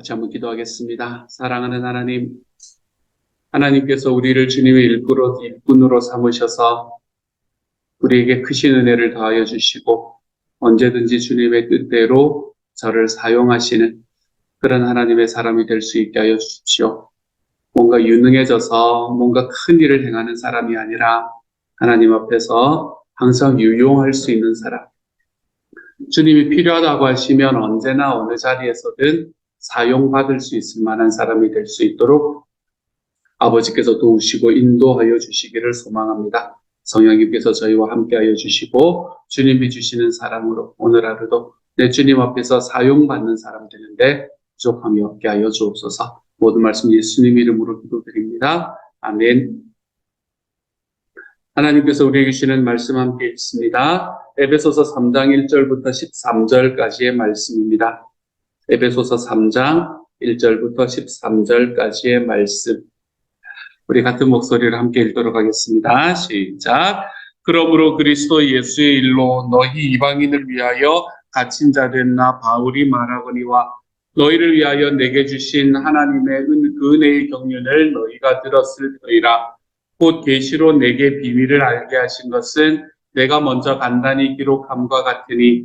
같이 한번 기도하겠습니다. 사랑하는 하나님, 하나님께서 우리를 주님의 일꾼으로, 일꾼으로 삼으셔서 우리에게 크신 은혜를 더하여 주시고 언제든지 주님의 뜻대로 저를 사용하시는 그런 하나님의 사람이 될 수 있게 하여 주십시오. 뭔가 유능해져서 뭔가 큰 일을 행하는 사람이 아니라 하나님 앞에서 항상 유용할 수 있는 사람. 주님이 필요하다고 하시면 언제나 어느 자리에서든 사용받을 수 있을 만한 사람이 될 수 있도록 아버지께서 도우시고 인도하여 주시기를 소망합니다. 성령님께서 저희와 함께하여 주시고 주님이 주시는 사람으로 오늘 하루도 내 주님 앞에서 사용받는 사람 되는데 부족함이 없게 하여 주옵소서. 모든 말씀 예수님 이름으로 기도드립니다. 아멘. 하나님께서 우리에게 주시는 말씀 함께 읽습니다. 에베소서 3장 1절부터 13절까지의 말씀입니다. 에베소서 3장 1절부터 13절까지의 말씀. 우리 같은 목소리를 함께 읽도록 하겠습니다. 시작. 그러므로 그리스도 예수의 일로 너희 이방인을 위하여 갇힌 자된 나 바울이 말하거니와 너희를 위하여 내게 주신 하나님의 은, 그 은혜의 경륜을 너희가 들었을 터이라. 곧 계시로 내게 비밀을 알게 하신 것은 내가 먼저 간단히 기록함과 같으니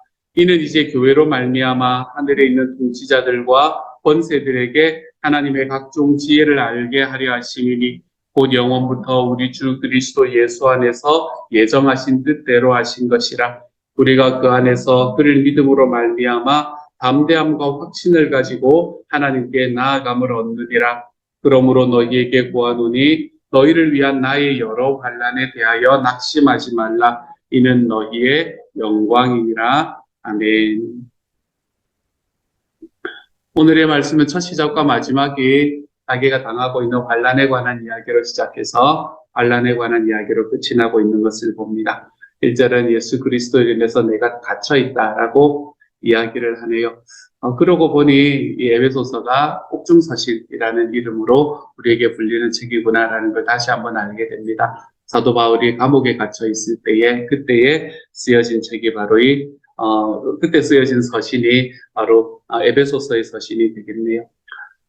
이는 이제 교회로 말미암아 하늘에 있는 통치자들과 권세들에게 하나님의 각종 지혜를 알게 하려 하심이니 곧 영원부터 우리 주 그리스도 예수 안에서 예정하신 뜻대로 하신 것이라. 우리가 그 안에서 그를 믿음으로 말미암아 담대함과 확신을 가지고 하나님께 나아감을 얻느니라. 그러므로 너희에게 구하노니 너희를 위한 나의 여러 환란에 대하여 낙심하지 말라. 이는 너희의 영광이니라. 아멘. 오늘의 말씀은 첫 시작과 마지막이 자기가 당하고 있는 환란에 관한 이야기로 시작해서 환란에 관한 이야기로 끝이 나고 있는 것을 봅니다. 1절은 예수 그리스도로 인해서 내가 갇혀 있다라고 이야기를 하네요. 어, 그러고 보니 이 에베소서가 옥중서신이라는 이름으로 우리에게 불리는 책이구나라는 걸 다시 한번 알게 됩니다. 사도 바울이 감옥에 갇혀 있을 때에 그때에 쓰여진 책이 바로 이 어, 그때 쓰여진 서신이 바로 아, 에베소서의 서신이 되겠네요.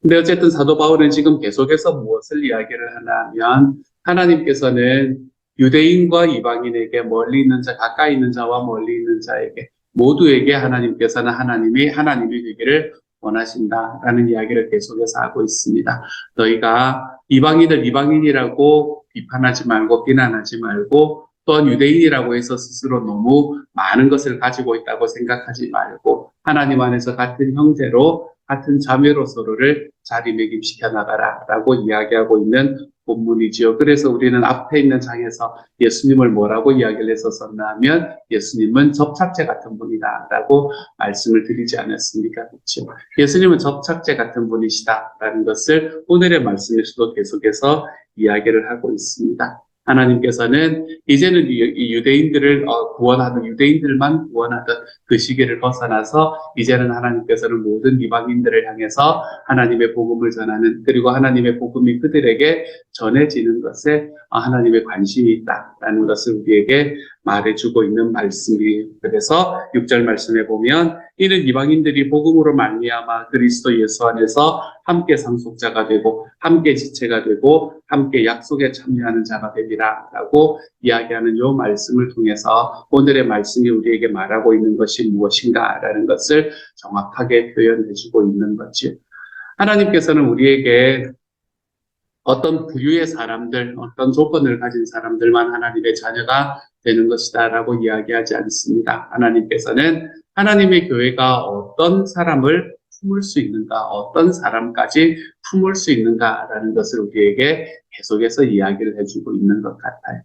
근데 어쨌든 사도 바울은 지금 계속해서 무엇을 이야기를 하나 하면 하나님께서는 유대인과 이방인에게 멀리 있는 자, 가까이 있는 자와 멀리 있는 자에게 모두에게 하나님께서는 하나님이 하나님이 되기를 원하신다라는 이야기를 계속해서 하고 있습니다. 너희가 이방인을 이방인이라고 비판하지 말고 비난하지 말고 또한 유대인이라고 해서 스스로 너무 많은 것을 가지고 있다고 생각하지 말고 하나님 안에서 같은 형제로 같은 자매로 서로를 자리매김시켜 나가라라고 이야기하고 있는 본문이지요. 그래서 우리는 앞에 있는 장에서 예수님을 뭐라고 이야기를 했었었나 하면 예수님은 접착제 같은 분이다라고 말씀을 드리지 않았습니까? 그렇죠. 예수님은 접착제 같은 분이시다라는 것을 오늘의 말씀에서도 계속해서 이야기를 하고 있습니다. 하나님께서는 이제는 이 유대인들을 어, 구원하는 유대인들만 구원하던 그 시기를 벗어나서 이제는 하나님께서는 모든 이방인들을 향해서 하나님의 복음을 전하는 그리고 하나님의 복음이 그들에게 전해지는 것에 어, 하나님의 관심이 있다라는 것을 우리에게 말해주고 있는 말씀이에요. 그래서 6절 말씀에 보면 이는 이방인들이 복음으로 말미암아 그리스도 예수 안에서 함께 상속자가 되고 함께 지체가 되고 함께 약속에 참여하는 자가 되리라라고 이야기하는 요 말씀을 통해서 오늘의 말씀이 우리에게 말하고 있는 것이 무엇인가라는 것을 정확하게 표현해주고 있는 거죠. 하나님께서는 우리에게 어떤 부유의 사람들, 어떤 조건을 가진 사람들만 하나님의 자녀가 되는 것이다라고 이야기하지 않습니다. 하나님께서는 하나님의 교회가 어떤 사람을 품을 수 있는가, 어떤 사람까지 품을 수 있는가라는 것을 우리에게 계속해서 이야기를 해주고 있는 것 같아요.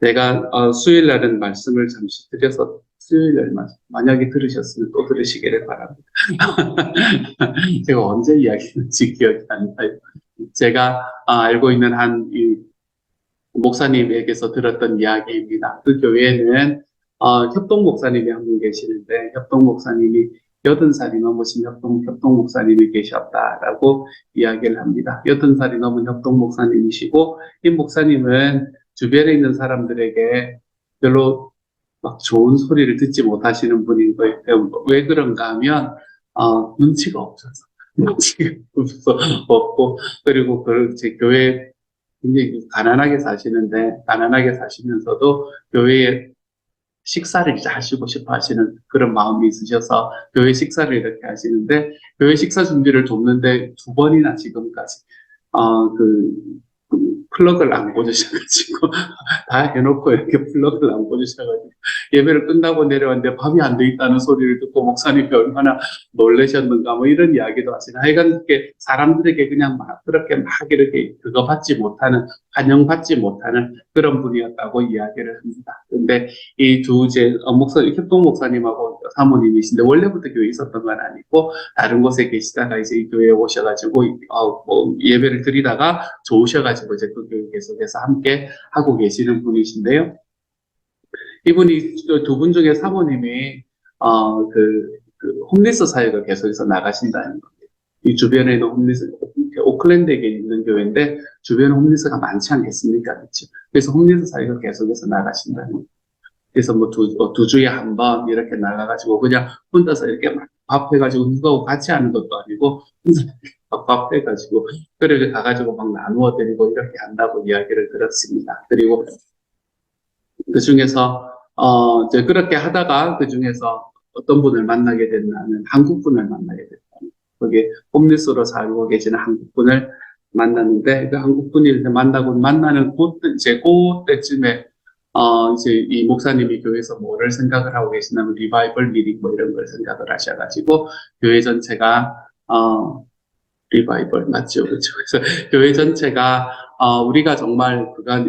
제가 어, 수요일 날은 말씀을 잠시 드려서 수요일 날 마- 만약에 들으셨으면 또 들으시기를 바랍니다. 제가 언제 이야기했는지 기억이 안 나요. 제가 아, 알고 있는 한 이, 목사님에게서 들었던 이야기입니다. 그 교회에는 어, 협동 목사님이 한 분 계시는데 협동 목사님이 여든 살이 넘으신 협동, 협동 목사님이 계셨다라고 이야기를 합니다. 여든 살이 넘은 협동 목사님이시고 이 목사님은 주변에 있는 사람들에게 별로 막 좋은 소리를 듣지 못하시는 분인 거예요. 왜 그런가 하면 어, 눈치가 없어서 눈치가 없어 없고 그리고 그제 교회 굉장히 가난하게 사시는데 가난하게 사시면서도 교회에 식사를 이제 하시고 싶어 하시는 그런 마음이 있으셔서 교회 식사를 이렇게 하시는데 교회 식사 준비를 돕는데 두 번이나 지금까지 어그 그 플러그를 안 꽂으셔가지고 다 해놓고 이렇게 플러그를 안 꽂으셔가지고 예배를 끝나고 내려왔는데 밥이 안 돼 있다는 소리를 듣고 목사님이 얼마나 놀라셨는가 뭐 이런 이야기도 하시고 하여간 이렇게 사람들에게 그냥 막 그렇게 막 이렇게 그거 받지 못하는 환영받지 못하는 그런 분이었다고 이야기를 합니다. 근데 이 두제 목사 협동 목사님하고 사모님이신데 원래부터 교회에 있었던 건 아니고 다른 곳에 계시다가 이제 이 교회에 오셔가지고 어, 뭐 예배를 드리다가 좋으셔가지고 이제 그 교회 계속해서 함께 하고 계시는 분이신데요. 이분이 두 분 중에 사모님이 어, 그, 그 홈리스 사역을 계속해서 나가신다는 거예요. 이 주변에는 홈리스 오클랜드에 있는 교회인데 주변에 홈리스가 많지 않겠습니까? 그렇죠? 그래서 홈리스 사역을 계속해서 나가신다는 거예요. 그래서 뭐 두, 어, 두 주에 한 번 이렇게 나가가지고 그냥 혼자서 이렇게 막 밥해가지고 누구하고 같이 하는 것도 아니고 밥해가지고 그렇게 가가지고 막 나누어 드리고 이렇게 한다고 이야기를 들었습니다. 그리고 그 중에서 어 이제 그렇게 하다가 그 중에서 어떤 분을 만나게 됐나는 한국 분을 만나게 됐다. 거기 홈리스로 살고 계시는 한국 분을 만났는데 그 한국 분을 만나고 만나는 그때 이제 그때쯤에 어 이제 이 목사님이 교회에서 뭐를 생각을 하고 계시냐면 리바이벌 미팅 뭐 이런 걸 생각을 하셔가지고 교회 전체가 어 리바이벌 맞죠 그렇죠 그래서 교회 전체가 어 우리가 정말 그간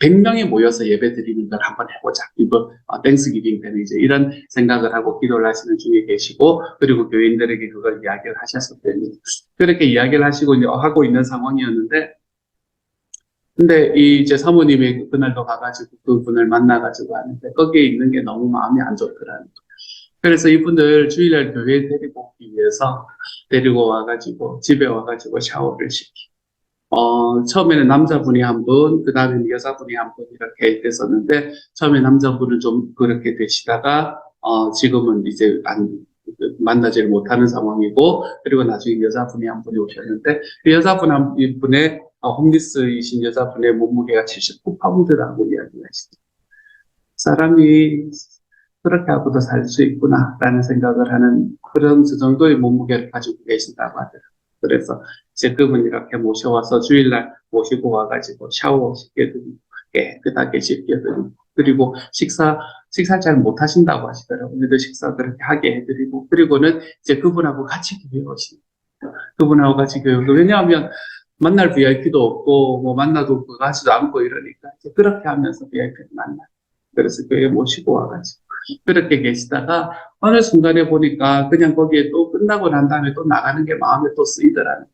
100명이 모여서 예배 드리는 걸 한번 해보자. 이번 어, 땡스기빙 때는 이제 이런 생각을 하고 기도를 하시는 중에 계시고 그리고 교인들에게 그걸 이야기를 하셨었더니 그렇게 이야기를 하시고 이제 하고 있는 상황이었는데 근데 이 이제 사모님이 그날도 가가지고 그분을 만나가지고 하는데 거기에 있는 게 너무 마음이 안 좋더라는 거예요. 그래서 이분들 주일날 교회에 데리고 오기 위해서 데리고 와가지고 집에 와가지고 샤워를 시키. 어, 처음에는 남자분이 한 분, 그 다음에 여자분이 한 분 이렇게 됐었는데, 처음에 남자분은 좀 그렇게 되시다가, 어, 지금은 이제 안, 만나지를 못하는 상황이고, 그리고 나중에 여자분이 한 분이 오셨는데, 그 여자분 한 분의, 어, 홈리스이신 여자분의 몸무게가 79파운드라고 이야기를 하시죠. 사람이 그렇게 하고도 살 수 있구나라는 생각을 하는 그런 그 정도의 몸무게를 가지고 계신다고 하더라고요. 그래서 이제 그분 이렇게 모셔와서 주일날 모시고 와가지고 샤워 시켜드리고 깨끗하게 씻겨드리고 그리고 식사 식사 잘 못하신다고 하시더라고요. 그래도 식사 그렇게 하게 해드리고 그리고는 이제 그분하고 같이 교회 오신 그분하고 같이 오고 왜냐하면 만날 VIP도 없고 뭐 만나도 하지도 않고 이러니까 이제 그렇게 하면서 VIP를 만나 그래서 교회 모시고 와가지고 그렇게 계시다가 어느 순간에 보니까 그냥 거기에 또 끝나고 난 다음에 또 나가는 게 마음에 또 쓰이더라는.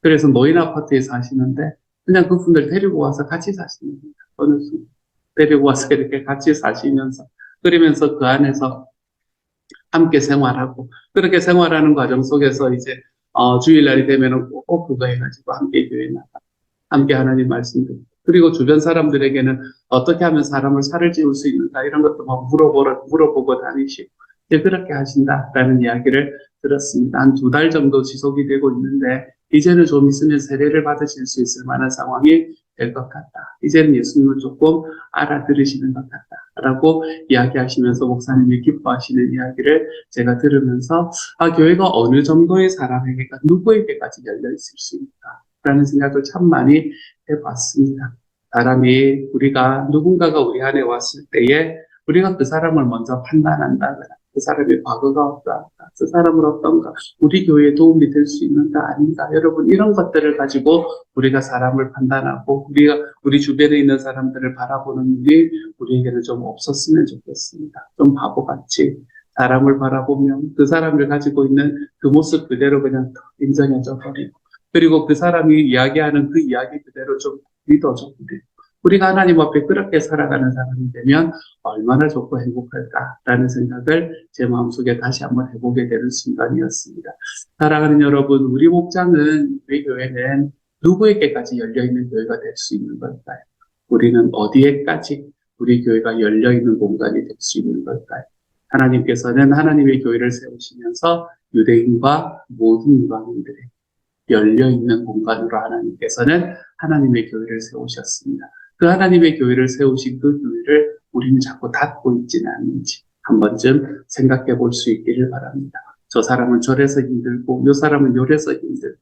그래서 노인 아파트에 사시는데 그냥 그분들 데리고 와서 같이 사시는 거예요. 어느 순간 데리고 와서 이렇게 같이 사시면서 그러면서 그 안에서 함께 생활하고 그렇게 생활하는 과정 속에서 이제 어, 주일날이 되면은 꼭 그거 해가지고 함께 교회 나가 함께 하나님 말씀 듣고 그리고 주변 사람들에게는 어떻게 하면 사람을 살을 찌울 수 있는가 이런 것도 막 물어보러, 물어보고 다니시고 이제 그렇게 하신다라는 이야기를 들었습니다. 한 두 달 정도 지속이 되고 있는데 이제는 좀 있으면 세례를 받으실 수 있을 만한 상황이 될 것 같다. 이제는 예수님을 조금 알아들으시는 것 같다 라고 이야기하시면서 목사님이 기뻐하시는 이야기를 제가 들으면서 아 교회가 어느 정도의 사람에게가 누구에게까지 열려 있을 수 있다. 라는 생각을 참 많이 해봤습니다. 사람이 우리가 누군가가 우리 안에 왔을 때에 우리가 그 사람을 먼저 판단한다거나 그 사람의 과거가 어떠한가, 그 사람은 어떤가, 우리 교회에 도움이 될 수 있는가? 아닌가, 여러분 이런 것들을 가지고 우리가 사람을 판단하고 우리가 우리 주변에 있는 사람들을 바라보는 눈이 우리에게는 좀 없었으면 좋겠습니다. 좀 바보같이 사람을 바라보면 그 사람을 가지고 있는 그 모습 그대로 그냥 인정해져 버리고 그리고 그 사람이 이야기하는 그 이야기 그대로 좀 믿어줘 버리고 우리가 하나님 앞에 그렇게 살아가는 사람이 되면 얼마나 좋고 행복할까라는 생각을 제 마음속에 다시 한번 해보게 되는 순간이었습니다. 사랑하는 여러분, 우리 목장은 우리 교회는 누구에게까지 열려있는 교회가 될 수 있는 걸까요? 우리는 어디에까지 우리 교회가 열려있는 공간이 될 수 있는 걸까요? 하나님께서는 하나님의 교회를 세우시면서 유대인과 모든 이방인들의 열려있는 공간으로 하나님께서는 하나님의 교회를 세우셨습니다. 그 하나님의 교회를 세우신 그 교회를 우리는 자꾸 닫고 있지는 않는지 한 번쯤 생각해 볼 수 있기를 바랍니다. 저 사람은 저래서 힘들고, 요 사람은 요래서 힘들고.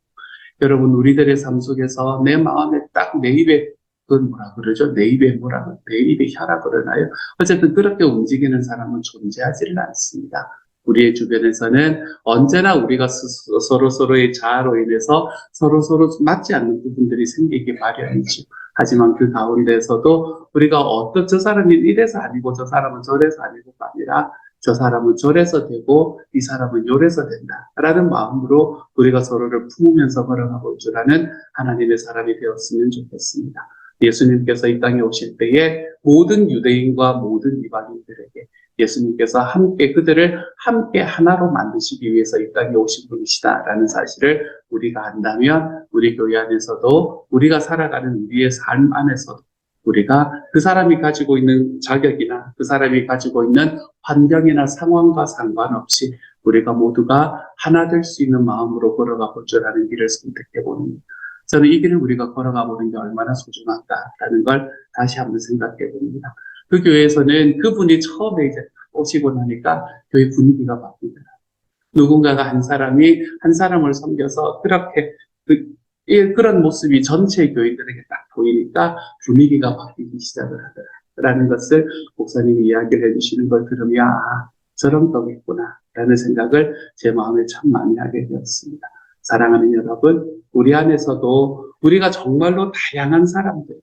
여러분, 우리들의 삶 속에서 내 마음에 딱 내 입에, 그 뭐라 그러죠? 내 입에 뭐라, 내 입에 혀라 그러나요? 어쨌든 그렇게 움직이는 사람은 존재하지는 않습니다. 우리의 주변에서는 언제나 우리가 스- 서로 서로의 자아로 인해서 서로 서로 맞지 않는 부분들이 생기기 마련이죠. 하지만 그 가운데서도 우리가 어떤 저 사람이 이래서 아니고 저 사람은 저래서 아니고가 아니라 저 사람은 저래서 되고 이 사람은 요래서 된다라는 마음으로 우리가 서로를 품으면서 걸어가볼 줄 아는 하나님의 사람이 되었으면 좋겠습니다. 예수님께서 이 땅에 오실 때에 모든 유대인과 모든 이방인들에게 예수님께서 함께 그들을 함께 하나로 만드시기 위해서 이 땅에 오신 분이시다라는 사실을 우리가 안다면 우리 교회 안에서도 우리가 살아가는 우리의 삶 안에서도 우리가 그 사람이 가지고 있는 자격이나 그 사람이 가지고 있는 환경이나 상황과 상관없이 우리가 모두가 하나 될 수 있는 마음으로 걸어가 볼 줄 아는 길을 선택해 것. 저는 이 길을 우리가 걸어가 보는 게 얼마나 소중한가라는 걸 다시 한번 생각해 봅니다. 그 교회에서는 그분이 처음에 이제 오시고 나니까 교회 분위기가 바뀌더라. 누군가가 한 사람이 한 사람을 섬겨서 그렇게 그, 이- 그런 모습이 전체 교인들에게 딱 보이니까 분위기가 바뀌기 시작을 하더라. 라는 것을 목사님이 이야기를 해주시는 걸 들으면, 아, 저런 거겠구나. 라는 생각을 제 마음에 참 많이 하게 되었습니다. 사랑하는 여러분, 우리 안에서도 우리가 정말로 다양한 사람들,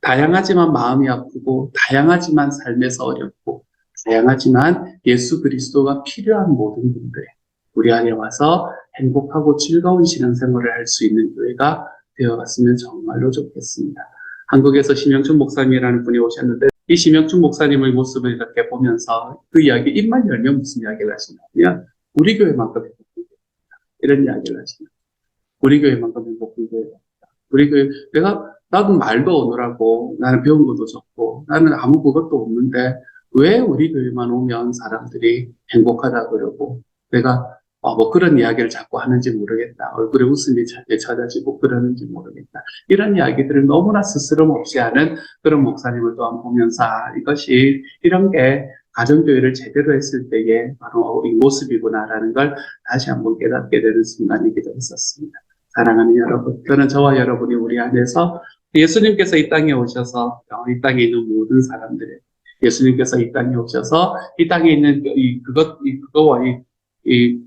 다양하지만 마음이 아프고, 다양하지만 삶에서 어렵고, 다양하지만 예수 그리스도가 필요한 모든 분들이 우리 안에 와서 행복하고 즐거운 신앙생활을 할 수 있는 교회가 되어갔으면 정말로 좋겠습니다. 한국에서 심영춘 목사님이라는 분이 오셨는데 이 심영춘 목사님의 모습을 이렇게 보면서 그 이야기 입만 열면 무슨 이야기를 하시냐면 우리 교회만큼. 이런 이야기를 하시는 우리 교회만큼 행복한 교회다. 우리 교회 내가 나도 말도 오느라고 나는 배운 것도 적고 나는 아무 그것도 없는데 왜 우리 교회만 오면 사람들이 행복하다 그러고 내가 어, 뭐 그런 이야기를 자꾸 하는지 모르겠다. 얼굴에 웃음이 찾아지고 그러는지 모르겠다. 이런 이야기들을 너무나 스스럼 없이 하는 그런 목사님을 또한 보면서 아, 이것이 이런 게 가정교회를 제대로 했을 때의 바로 이 모습이구나라는 걸 다시 한번 깨닫게 되는 순간이기도 했었습니다. 사랑하는 여러분, 저는 저와 여러분이 우리 안에서 예수님께서 이 땅에 오셔서 어, 이 땅에 있는 모든 사람들의 예수님께서 이 땅에 오셔서 이 땅에 있는 이 그것 이 그거와 이, 이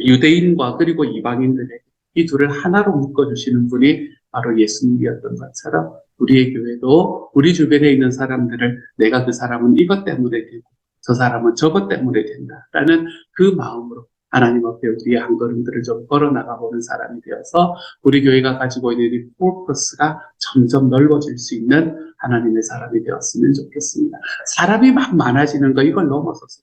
유대인과 그리고 이방인들에게 이 둘을 하나로 묶어 주시는 분이 바로 예수님이었던 것처럼 우리의 교회도 우리 주변에 있는 사람들을 내가 그 사람은 이것 때문에 되고 저 사람은 저것 때문에 된다라는 그 마음으로 하나님 앞에 우리의 한 걸음들을 좀 걸어 나가 보는 사람이 되어서 우리 교회가 가지고 있는 이 포커스가 점점 넓어질 수 있는 하나님의 사람이 되었으면 좋겠습니다. 사람이 막 많아지는 거 이걸 넘어서서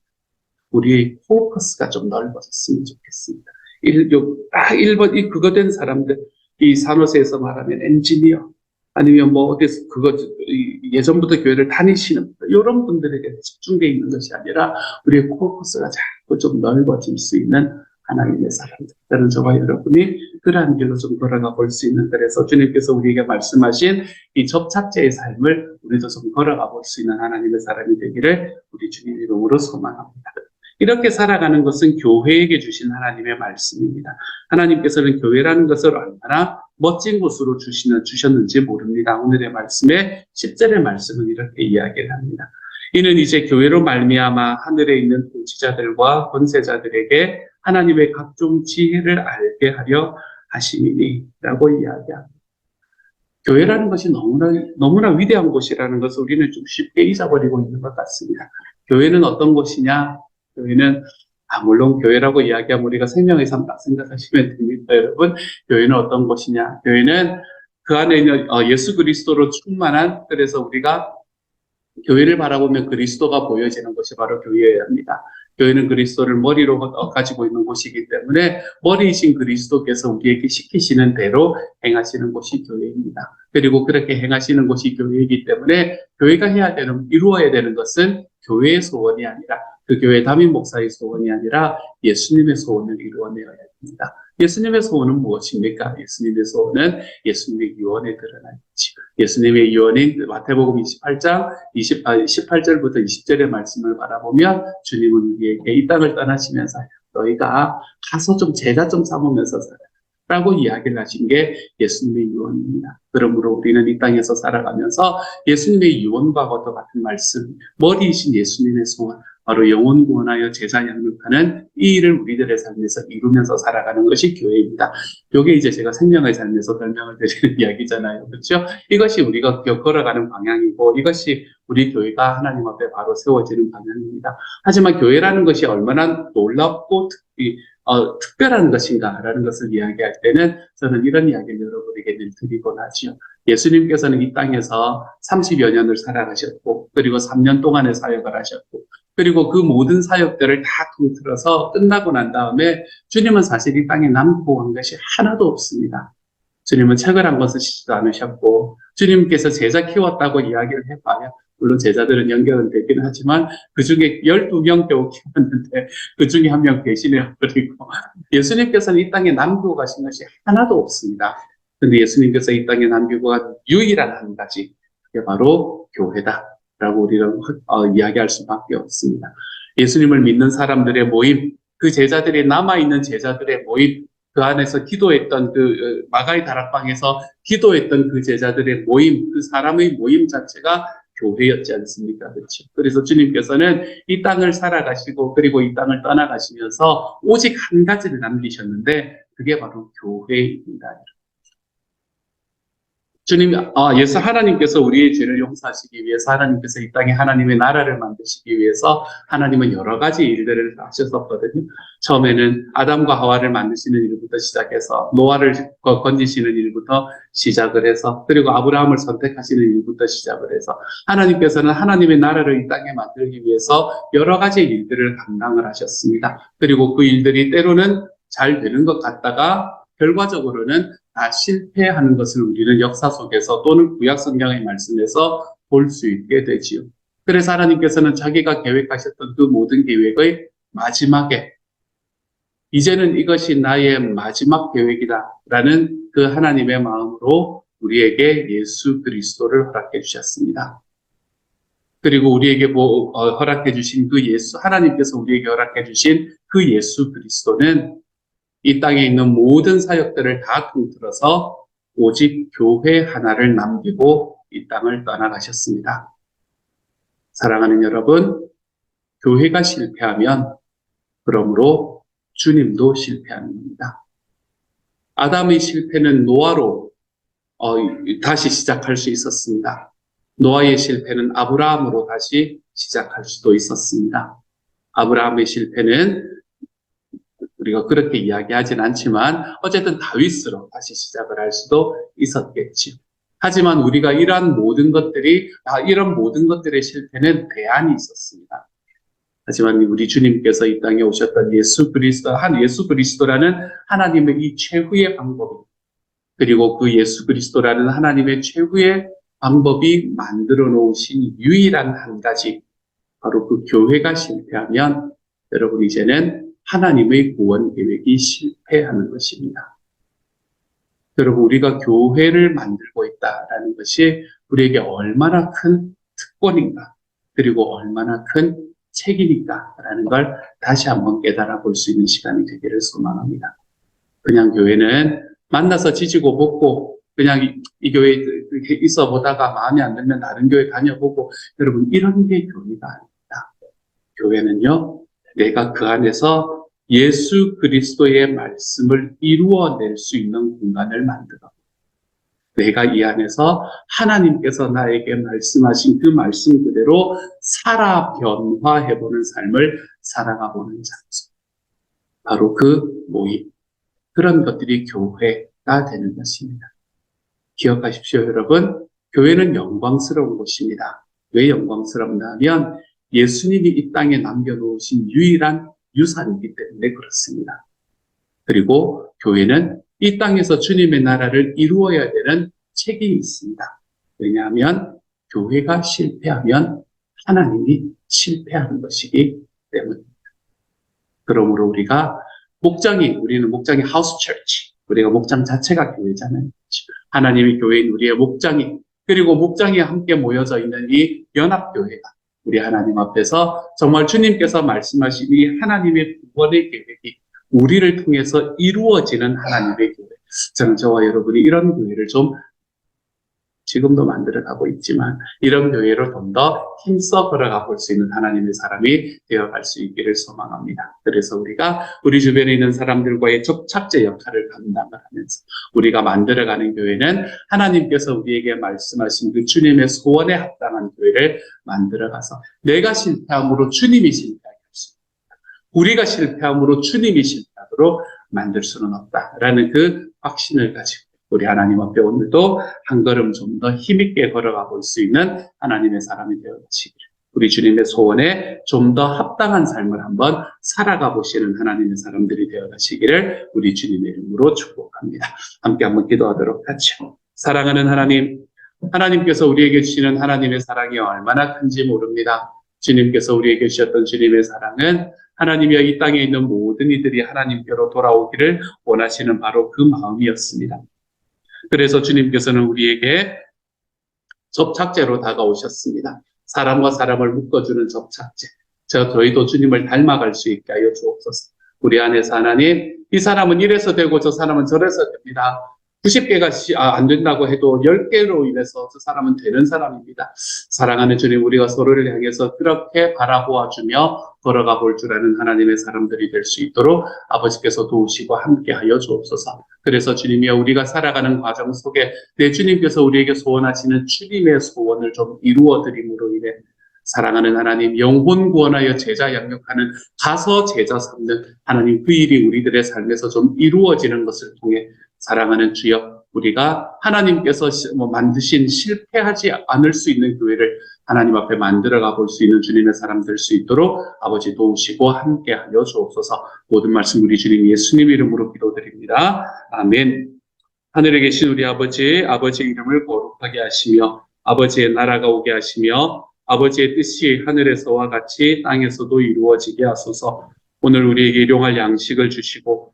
우리의 포커스가 좀 넓어졌으면 좋겠습니다. 일, 요, 딱 1번, 이 그거 된 사람들, 이 산호세에서 말하면 엔지니어, 아니면 뭐 어디서 그거, 이 예전부터 교회를 다니시는 이런 분들에게 집중되어 있는 것이 아니라 우리의 포커스가 자꾸 좀 넓어질 수 있는 하나님의 사람들. 저는 저와 여러분이 그러한 길로 좀 걸어가 볼 수 있는 그래서 주님께서 우리에게 말씀하신 이 접착제의 삶을 우리도 좀 걸어가 볼 수 있는 하나님의 사람이 되기를 우리 주님 이름으로 소망합니다. 이렇게 살아가는 것은 교회에게 주신 하나님의 말씀입니다. 하나님께서는 교회라는 것을 얼마나 멋진 곳으로 주시는, 주셨는지 모릅니다. 오늘의 말씀에 10절의 말씀은 이렇게 이야기를 합니다. 이는 이제 교회로 말미암아 하늘에 있는 통치자들과 권세자들에게 하나님의 각종 지혜를 알게 하려 하심이니라고 이야기합니다. 교회라는 것이 너무나 너무나 위대한 곳이라는 것을 우리는 좀 쉽게 잊어버리고 있는 것 같습니다. 교회는 어떤 곳이냐? 교회는 아, 물론 교회라고 이야기하면 우리가 생명의 삶 딱 생각하시면 됩니다, 여러분. 교회는 어떤 곳이냐? 교회는 그 안에 있는 어, 예수 그리스도로 충만한 그래서 우리가 교회를 바라보면 그리스도가 보여지는 것이 바로 교회여야 합니다. 교회는 그리스도를 머리로 어, 가지고 있는 곳이기 때문에 머리이신 그리스도께서 우리에게 시키시는 대로 행하시는 곳이 교회입니다. 그리고 그렇게 행하시는 곳이 교회이기 때문에 교회가 해야 되는, 이루어야 되는 것은 교회의 소원이 아니라 그 교회 담임 목사의 소원이 아니라 예수님의 소원을 이루어내어야 됩니다. 예수님의 소원은 무엇입니까? 예수님의 소원은 예수님의 유언에 드러나 있지. 예수님의 유언인 마태복음 28장 20, 아, 18절부터 20절의 말씀을 바라보면 주님은 우리에게 이 땅을 떠나시면서 너희가 가서 좀 제자 좀 삼으면서 살아. 라고 이야기를 하신 게 예수님의 유언입니다. 그러므로 우리는 이 땅에서 살아가면서 예수님의 유언과 같은 말씀, 머리이신 예수님의 소원, 바로 영혼 구원하여 제사 양육하는 이 일을 우리들의 삶에서 이루면서 살아가는 것이 교회입니다. 이게 이제 제가 생명의 삶에서 설명을 드리는 이야기잖아요. 그렇죠? 이것이 우리가 걸어가는 방향이고 이것이 우리 교회가 하나님 앞에 바로 세워지는 방향입니다. 하지만 교회라는 것이 얼마나 놀랍고 특히 어, 특별한 것인가라는 것을 이야기할 때는 저는 이런 이야기를 여러분에게 늘 드리곤 하지요. 예수님께서는 이 땅에서 30여 년을 살아가셨고, 그리고 3년 동안의 사역을 하셨고, 그리고 그 모든 사역들을 다 통틀어서 끝나고 난 다음에 주님은 사실 이 땅에 남고 한 것이 하나도 없습니다. 주님은 책을 한 권 쓰시지도 않으셨고, 주님께서 제자 키웠다고 이야기를 해봐야, 물론 제자들은 연결은 되긴 하지만, 그 중에 12명 겨우 키웠는데, 그 중에 한 명 배신해버리고, 예수님께서는 이 땅에 남기고 가신 것이 하나도 없습니다. 근데 예수님께서 이 땅에 남기고 간 유일한 한 가지, 그게 바로 교회다. 라고 우리는 어, 이야기할 수밖에 없습니다. 예수님을 믿는 사람들의 모임, 그 제자들이 남아있는 제자들의 모임, 그 안에서 기도했던 그 어, 마가의 다락방에서 기도했던 그 제자들의 모임, 그 사람의 모임 자체가 교회였지 않습니까? 그렇죠. 그래서 주님께서는 이 땅을 살아가시고 그리고 이 땅을 떠나가시면서 오직 한 가지를 남기셨는데 그게 바로 교회입니다. 주님, 아, 예수 하나님께서 우리의 죄를 용서하시기 위해서 하나님께서 이 땅에 하나님의 나라를 만드시기 위해서 하나님은 여러 가지 일들을 하셨었거든요. 처음에는 아담과 하와를 만드시는 일부터 시작해서 노아를 건지시는 일부터 시작을 해서 그리고 아브라함을 선택하시는 일부터 시작을 해서 하나님께서는 하나님의 나라를 이 땅에 만들기 위해서 여러 가지 일들을 감당을 하셨습니다. 그리고 그 일들이 때로는 잘 되는 것 같다가 결과적으로는 다 실패하는 것을 우리는 역사 속에서 또는 구약 성경의 말씀에서 볼 수 있게 되지요. 그래서 하나님께서는 자기가 계획하셨던 그 모든 계획의 마지막에 이제는 이것이 나의 마지막 계획이다 라는 그 하나님의 마음으로 우리에게 예수 그리스도를 허락해 주셨습니다. 그리고 우리에게 뭐, 어, 허락해 주신 그 예수, 하나님께서 우리에게 허락해 주신 그 예수 그리스도는 이 땅에 있는 모든 사역들을 다 통틀어서 오직 교회 하나를 남기고 이 땅을 떠나가셨습니다. 사랑하는 여러분, 교회가 실패하면 그러므로 주님도 실패하는 겁니다. 아담의 실패는 노아로 어, 다시 시작할 수 있었습니다. 노아의 실패는 아브라함으로 다시 시작할 수도 있었습니다. 아브라함의 실패는 우리가 그렇게 이야기하진 않지만 어쨌든 다윗으로 다시 시작을 할 수도 있었겠지. 하지만 우리가 이러한 모든 것들이 아, 이런 모든 것들의 실패는 대안이 있었습니다. 하지만 우리 주님께서 이 땅에 오셨던 예수 그리스도 한 예수 그리스도라는 하나님의 이 최후의 방법 그리고 그 예수 그리스도라는 하나님의 최후의 방법이 만들어 놓으신 유일한 한 가지 바로 그 교회가 실패하면 여러분 이제는 하나님의 구원 계획이 실패하는 것입니다. 여러분, 우리가 교회를 만들고 있다라는 것이 우리에게 얼마나 큰 특권인가, 그리고 얼마나 큰 책임인가라는 걸 다시 한번 깨달아 볼 수 있는 시간이 되기를 소망합니다. 그냥 교회는 만나서 지지고 볶고 그냥 이, 이 교회에 있어 보다가 마음에 안 들면 다른 교회 다녀보고 여러분 이런 게 교회가 아닙니다. 교회는요 내가 그 안에서 예수 그리스도의 말씀을 이루어낼 수 있는 공간을 만들어 내가 이 안에서 하나님께서 나에게 말씀하신 그 말씀 그대로 살아 변화해보는 삶을 살아가보는 장소. 바로 그 모임. 그런 것들이 교회가 되는 것입니다. 기억하십시오, 여러분. 교회는 영광스러운 곳입니다. 왜 영광스럽냐 하면 예수님이 이 땅에 남겨놓으신 유일한 유산이기 때문에 그렇습니다. 그리고 교회는 이 땅에서 주님의 나라를 이루어야 되는 책임이 있습니다. 왜냐하면 교회가 실패하면 하나님이 실패하는 것이기 때문입니다. 그러므로 우리가 목장이, 우리는 목장이 하우스 처치, 우리가 목장 자체가 교회잖아요. 하나님이 교회인 우리의 목장이, 그리고 목장이 함께 모여져 있는 이 연합교회가 우리 하나님 앞에서 정말 주님께서 말씀하신 이 하나님의 구원의 계획이 우리를 통해서 이루어지는 하나님의 교회. 저는 저와 여러분이 이런 교회를 좀 지금도 만들어 가고 있지만 이런 교회로 좀 더 힘써 걸어가 볼 수 있는 하나님의 사람이 되어 갈 수 있기를 소망합니다. 그래서 우리가 우리 주변에 있는 사람들과의 접착제 역할을 감당을 하면서 우리가 만들어가는 교회는 하나님께서 우리에게 말씀하신 그 주님의 소원에 합당한 교회를 만들어가서 내가 실패함으로 주님이 실패하게 할 수 있다. 우리가 실패함으로 주님이 실패하도록 만들 수는 없다라는 그 확신을 가지고 우리 하나님 앞에 오늘도 한 걸음 좀 더 힘있게 걸어가 볼 수 있는 하나님의 사람이 되어 가시기를 우리 주님의 소원에 좀 더 합당한 삶을 한번 살아가 보시는 하나님의 사람들이 되어 가시기를 우리 주님의 이름으로 축복합니다. 함께 한번 기도하도록 하죠. 사랑하는 하나님, 하나님께서 우리에게 주시는 하나님의 사랑이 얼마나 큰지 모릅니다. 주님께서 우리에게 주셨던 주님의 사랑은 하나님이여 이 땅에 있는 모든 이들이 하나님께로 돌아오기를 원하시는 바로 그 마음이었습니다. 그래서 주님께서는 우리에게 접착제로 다가오셨습니다. 사람과 사람을 묶어주는 접착제. 저 저희도 주님을 닮아갈 수 있게 하여 주옵소서. 우리 안에서 하나님, 이 사람은 이래서 되고 저 사람은 저래서 됩니다. 90개가 아, 안 된다고 해도 10개로 인해서 저 사람은 되는 사람입니다. 사랑하는 주님, 우리가 서로를 향해서 그렇게 바라보아 주며 걸어가 볼 줄 아는 하나님의 사람들이 될 수 있도록 아버지께서 도우시고 함께 하여 주옵소서. 그래서 주님이여 우리가 살아가는 과정 속에 내 주님께서 우리에게 소원하시는 주님의 소원을 좀 이루어 드림으로 인해 사랑하는 하나님 영혼 구원하여 제자 양육하는 가서 제자 삼는 하나님 그 일이 우리들의 삶에서 좀 이루어지는 것을 통해 사랑하는 주여 우리가 하나님께서 시- 뭐 만드신 실패하지 않을 수 있는 교회를 하나님 앞에 만들어 가 볼 수 있는 주님의 사람 될 수 있도록 아버지 도우시고 함께 하여 주옵소서 모든 말씀 우리 주님 예수님 이름으로 기도드립니다. 아멘. 하늘에 계신 우리 아버지, 아버지의 이름을 거룩하게 하시며 아버지의 나라가 오게 하시며 아버지의 뜻이 하늘에서와 같이 땅에서도 이루어지게 하소서. 오늘 우리에게 일용할 양식을 주시고